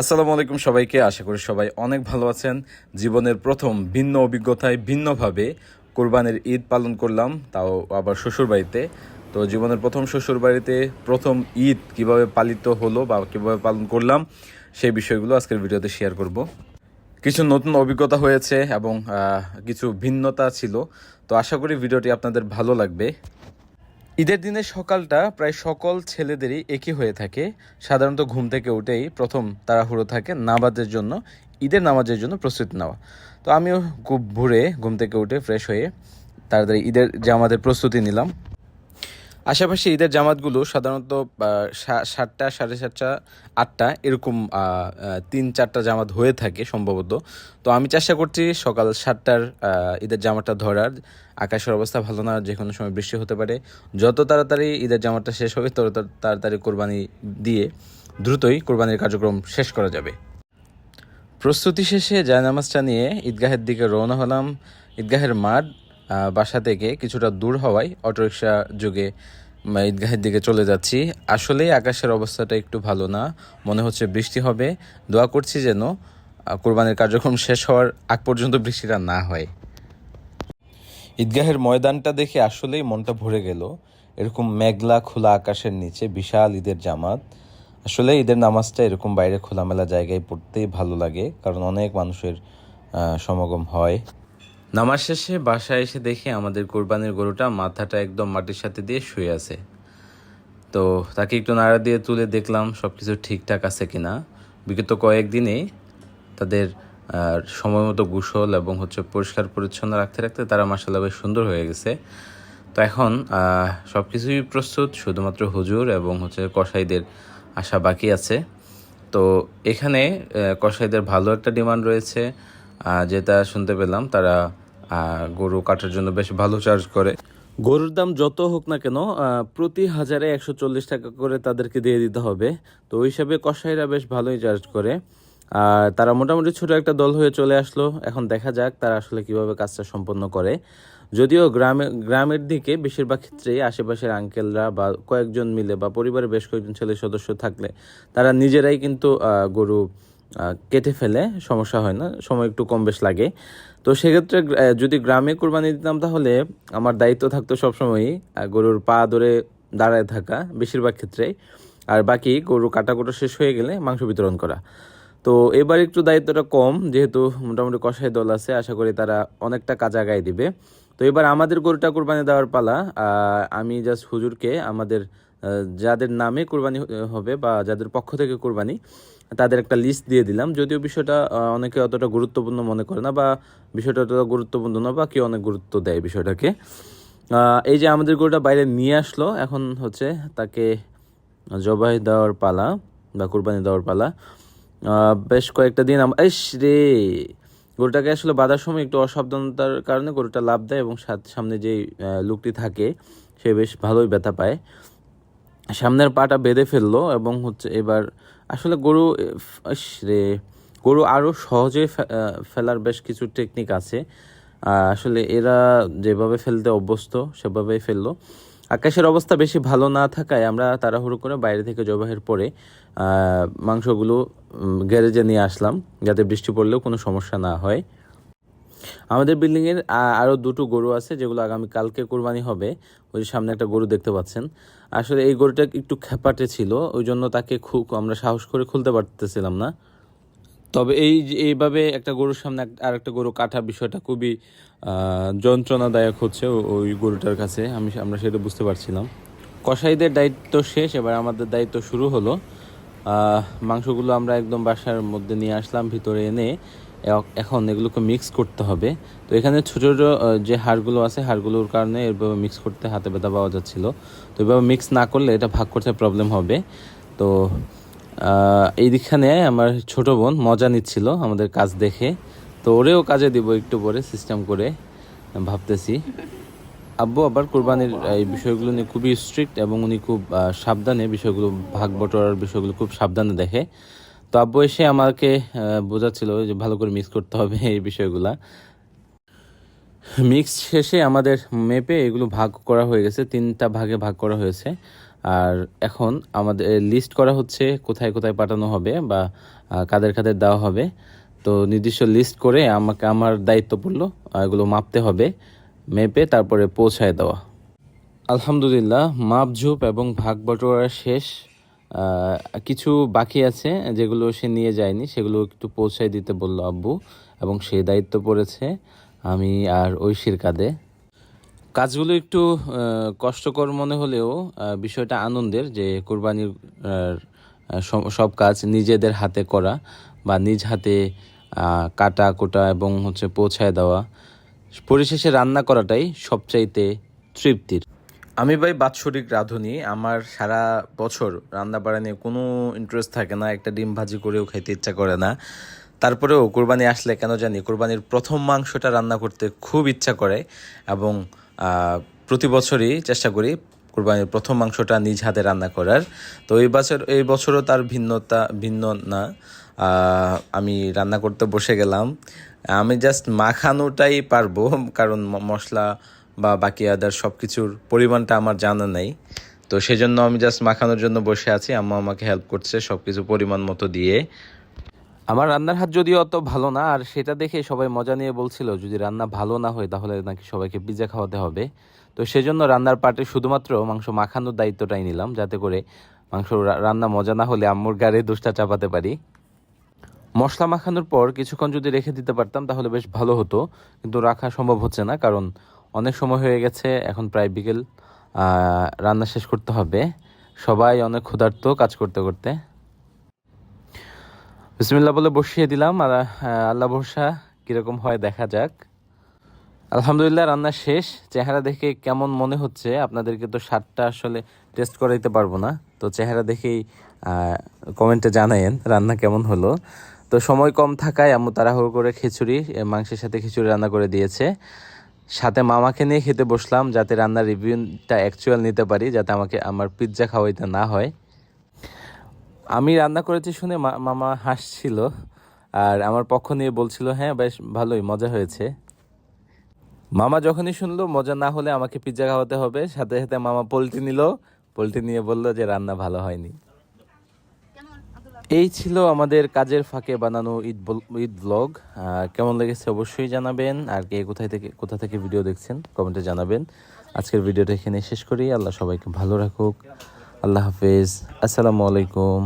আসসালামু আলাইকুম সবাইকে। আশা করি সবাই অনেক ভালো আছেন। জীবনের প্রথম ভিন্ন অভিজ্ঞতায় ভিন্নভাবে কোরবানির ঈদ পালন করলাম, তাও আবার শ্বশুর বাড়িতে তো জীবনের প্রথম শ্বশুর বাড়িতে প্রথম ঈদ কীভাবে পালিত হলো বা কীভাবে পালন করলাম, সেই বিষয়গুলো আজকের ভিডিওতে শেয়ার করব। কিছু নতুন অভিজ্ঞতা হয়েছে এবং কিছু ভিন্নতা ছিল। তো আশা করি ভিডিওটি আপনাদের ভালো লাগবে। ঈদের দিনের সকালটা প্রায় সকল ছেলেদেরই একই হয়ে থাকে। সাধারণত ঘুম থেকে উঠেই প্রথম তাড়াহুড়ো থাকে নামাজের জন্য, ঈদের নামাজের জন্য প্রস্তুতি নেওয়া। তো আমিও খুব ভোরে ঘুম থেকে উঠে ফ্রেশ হয়ে তাড়াতাড়ি ঈদের যে আমাদের প্রস্তুতি নিলাম। আশেপাশে ঈদের জামাতগুলো সাধারণত সাতটা, সাড়ে সাতটা, আটটা এরকম তিন, চারটা জামাত হয়ে থাকে সম্ভবত। তো আমি চেষ্টা করছি সকাল সাতটার ঈদের জামাটা ধরার। আকাশের অবস্থা ভালো না, যে কোনো সময় বৃষ্টি হতে পারে। যত তাড়াতাড়ি ঈদের জামাটা শেষ হবে, তত তাড়াতাড়ি কোরবানি দিয়ে দ্রুতই কোরবানির কার্যক্রম শেষ করা যাবে। প্রস্তুতি শেষে জায়নামাজটা নিয়ে ঈদগাহের দিকে রওনা হলাম। ঈদগাহের মাঠ বাসা থেকে কিছুটা দূর হওয়ায় অটোরিকশা যোগে ঈদগাহের দিকে চলে যাচ্ছি। আসলেই আকাশের অবস্থাটা একটু ভালো না। মনে হচ্ছে বৃষ্টি হবে। দোয়া করছি যেন কোরবানির কার্যক্রম শেষ হওয়ার আগ পর্যন্ত বৃষ্টিটা না হয়। ঈদগাহের ময়দানটা দেখে আসলেই মনটা ভরে গেল। এরকম মেঘলা, খোলা আকাশের নিচে বিশাল ঈদের জামাত। আসলে ঈদের নামাজটা এরকম বাইরে খোলামেলা জায়গায় পড়তেই ভালো লাগে, কারণ অনেক মানুষের সমাগম হয়। নামাজ শেষে বাসায় এসে দেখে আমাদের কোরবানির গরুটা মাথাটা একদম মাটির সাথে দিয়ে শুয়ে আছে। তো তাকে একটু নাড়া দিয়ে তুলে দেখলাম সব কিছু ঠিকঠাক আছে কি না বিগত কয়েকদিনে তাদের সময় মতো গোসল এবং হচ্ছে পরিষ্কার পরিচ্ছন্ন রাখতে রাখতে তারা মাসাল্লাহ বেশ সুন্দর হয়ে গেছে। তো এখন সব কিছুই প্রস্তুত, শুধুমাত্র হুজুর এবং হচ্ছে কসাইদের আসা বাকি আছে। তো এখানে কসাইদের ভালো একটা ডিমান্ড রয়েছে। যেটা শুনতে পেলাম তারা গরু কাটার জন্য বেশ ভালো চার্জ করে। গরুর দাম যত হোক না কেন প্রতি হাজারে একশো চল্লিশ টাকা করে তাদেরকে দিয়ে দিতে হবে। তো ওই হিসাবে কসাইরা বেশ ভালোই চার্জ করে। আর তারা মোটামুটি ছোট একটা দল হয়ে চলে আসলো। এখন দেখা যাক তারা আসলে কীভাবে কাজটা সম্পন্ন করে। যদিও গ্রামে, গ্রামের দিকে বেশিরভাগ ক্ষেত্রেই আশেপাশের আঙ্কেলরা বা কয়েকজন মিলে বা পরিবারের বেশ কয়েকজন ছেলে সদস্য থাকলে তারা নিজেরাই কিন্তু গরু কেটে ফেলে, সমস্যা হয় না, সময় একটু কম বেশ লাগে। তো সেক্ষেত্রে যদি গ্রামে কোরবানি দিতাম তাহলে আমার দায়িত্ব থাকতো সবসময়ই গরুর পা ধরে দাঁড়ায় থাকা বেশিরভাগ ক্ষেত্রেই। আর বাকি গরু কাটাকুটো শেষ হয়ে গেলে মাংস বিতরণ করা। তো এবার একটু দায়িত্বটা কম, যেহেতু মোটামুটি কষাই দল আছে, আশা করি তারা অনেকটা কাজ আগায় দিবে। তো এবার আমাদের গরুটা কোরবানি দেওয়ার পালা আমি জাস্ট হুজুরকে আমাদের যাদের নামে কোরবানি হবে বা যাদের পক্ষ থেকে কোরবানি, তাদের একটা লিস্ট দিয়ে দিলাম। যদিও বিষয়টা অনেকে অতটা গুরুত্বপূর্ণ মনে করে না বা বিষয়টা অতটা গুরুত্বপূর্ণ না বা কেউ অনেক গুরুত্ব দেয় বিষয়টাকে। এই যে আমাদের গরুটা বাইরে নিয়ে আসলো, এখন হচ্ছে তাকে জবাই দেওয়ার পালা বা কুরবানি দেওয়ার পালা। বেশ কয়েকটা দিন আম- ইস রে! গরুটাকে আসলে বাঁধার সময় একটু অসাবধানতার কারণে গরুটা লাভ দেয় এবং সামনে যে লুকটি থাকে, সে বেশ ভালোই ব্যথা পায়। সামনের পাটা বেঁধে ফেলল এবং হচ্ছে এবার আসলে গরু রে, গরু আরও সহজে ফেলার বেশ কিছু টেকনিক আছে। আসলে এরা যেভাবে ফেলতে অভ্যস্ত সেভাবেই ফেলল। আকাশের অবস্থা বেশি ভালো না থাকায় আমরা তাড়াহুড়ো করে বাইরে থেকে জবাহের পরে মাংসগুলো গ্যারেজে নিয়ে আসলাম যাতে বৃষ্টি পড়লেও কোনো সমস্যা না হয়। আমাদের বিল্ডিংয়ের আরও দুটো গরু আছে, যেগুলো আগামী কালকে কোরবানি হবে। ওই সামনে একটা গরু দেখতে পাচ্ছেন। আসলে এই গরুটা একটু খেপাটে ছিল, ওই জন্য তাকে খুব আমরা সাহস করে খুলতে পারতেছিলাম না। তবে এই এইভাবে একটা গরুর সামনে আর একটা গরু কাটা বিষয়টা খুবই যন্ত্রণাদায়ক হচ্ছে ওই গরুটার কাছে। আমি আমরা সেটা বুঝতে পারছিলাম। কসাইদের দায়িত্ব শেষ, এবার আমাদের দায়িত্ব শুরু হলো। মাংসগুলো আমরা একদম বাসার মধ্যে নিয়ে আসলাম, ভিতরে এনে এখন এগুলোকে মিক্স করতে হবে। তো এখানে ছোটো ছোটো যে হাড়গুলো আছে হাড়গুলোর কারণে এভাবে মিক্স করতে হাতে ব্যথা পাওয়া যাচ্ছিল। তো এভাবে মিক্স না করলে এটা ভাগ করতে প্রবলেম হবে। তো আহ, এইখানে আমার ছোট বোন মজা নিচ্ছিল আমাদের কাজ দেখে। তো ওরেও কাজে দিব একটু পরে সিস্টেম করে ভাবতেছি। আব্বু আবার কোরবানির এই বিষয়গুলো নিয়ে খুবই স্ট্রিক্ট এবং উনি খুব সাবধানে বিষয়গুলো ভাগ বটোয়ারার বিষয়গুলো খুব সাবধানে দেখে। তো আব্বু এসে আমাকে বোঝাচ্ছিল যে ভালো করে মিক্স করতে হবে এই বিষয়গুলা। মিক্স শেষে আমাদের মেপে এগুলো ভাগ করা হয়ে গেছে, তিনটা ভাগে ভাগ করা হয়েছে। আর এখন আমাদের লিস্ট করা হচ্ছে কোথায় কোথায় পাঠানো হবে বা কাদের কাদের দেওয়া হবে। তো নির্দিষ্ট লিস্ট করে আমাকে, আমার দায়িত্ব পড়ল এগুলো মাপতে হবে, মেপে তারপরে পৌঁছায় দেওয়া। আলহামদুলিল্লাহ, মাপঝুপ এবং ভাগ বটোয়ারা শেষ কিছু বাকি আছে যেগুলো সে নিয়ে যায়নি, সেগুলো একটু পৌঁছায় দিতে বলল, আব্বু। এবং সে দায়িত্ব পড়েছে আমি আর ঐশীর কাঁধে। কাজগুলো একটু কষ্টকর মনে হলেও বিষয়টা আনন্দের যে কোরবানির সব- সব কাজ নিজেদের হাতে করা বা নিজ হাতে কাটা, কোটা এবং হচ্ছে পৌঁছায় দেওয়া। পরিশেষে রান্না করাটাই সবচাইতে তৃপ্তির। আমি ভাই বাৎসরিক রাঁধুনি। আমার সারা বছর রান্না বাড়া নিয়ে কোনো ইন্টারেস্ট থাকে না, একটা ডিম ভাজি করেও খাইতে ইচ্ছা করে না। তারপরেও কোরবানি আসলে কেন জানি, কোরবানির প্রথম মাংসটা রান্না করতে খুব ইচ্ছা করে এবং প্রতি বছরই চেষ্টা করি কোরবানির প্রথম মাংসটা নিজ হাতে রান্না করার। তো এই বছর, এই বছরও তার ভিন্নতা, ভিন্ন না। আমি রান্না করতে বসে গেলাম। আমি জাস্ট মাখানোটাই পারব, কারণ মশলা বা বাকি আদার সব কিছুর পরিমাণটা আমার জানা নেই। তো সেই জন্য আমি জাস্ট মাখানোর জন্য বসে আছি। আম্মা আমাকে হেল্প করছে সব কিছু পরিমাণ মতো দিয়ে। আমার রান্নার হাত যদিও অত ভালো না, আর সেটা দেখে সবাই মজা নিয়ে বলছিল, যদি রান্না ভালো না হয় তাহলে নাকি সবাইকে পিৎজা খাওয়াতে হবে। তো সেজন্য রান্নার পার্টে শুধুমাত্র মাংস মাখানোর দায়িত্বটাই নিলাম, যাতে করে মাংস রান্না মজা না হলে আম্মুর গাড়ি দোষটা চাপাতে পারি। মশলা মাখানোর পর কিছুক্ষণ যদি রেখে দিতে পারতাম তাহলে বেশ ভালো হতো, কিন্তু রাখা সম্ভব হচ্ছে না, কারণ অনেক সময় হয়ে গেছে, এখন প্রায় বিকেল রান্না শেষ করতে হবে। সবাই অনেক ক্ষুধার্ত কাজ করতে করতে। বিসমিল্লা বলে বসিয়ে দিলাম, আর আল্লাহ ভরসা কীরকম হয় দেখা যাক। আলহামদুলিল্লাহ রান্না শেষ। চেহারা দেখে কেমন মনে হচ্ছে আপনাদেরকে তো স্বাদটা আসলে টেস্ট করাইতে পারব না। তো চেহারা দেখেই কমেন্টে জানায়েন রান্না কেমন হলো। তো সময় কম থাকায় আম্মু তাড়াহুড়ো করে খিচুড়ি মাংসের সাথে খিচুড়ি রান্না করে দিয়েছে। সাথে মামাকে নিয়ে খেতে বসলাম যাতে রান্নার রিভিউটা অ্যাকচুয়াল নিতে পারি, যাতে আমাকে আমার পিৎজা খাওয়াইতে না হয়। আমি রান্না করেছি শুনে মামা হাসছিল আর আমার পক্ষ নিয়ে বলছিল হ্যাঁ বেশ ভালোই, মজা হয়েছে। মামা যখনই শুনলো, মজা না হলে আমাকে পিৎজা খাওয়াতে হবে। সাথে সাথে মামা পোলট্রি নিল। পোলট্রি নিয়ে বলল যে, রান্না ভালো হয়নি। এই ছিল আমাদের কাজের ফাঁকে বানানো ঈদ ঈদ ব্লগ কেমন লেগেছে অবশ্যই জানাবেন। আর কে কোথায় থেকে, কোথা থেকে ভিডিও দেখছেন, কমেন্টে জানাবেন। আজকের ভিডিওটা এখানে শেষ করি। আল্লাহ সবাইকে ভালো রাখুক। আল্লাহ হাফেজ। আসসালামু আলাইকুম।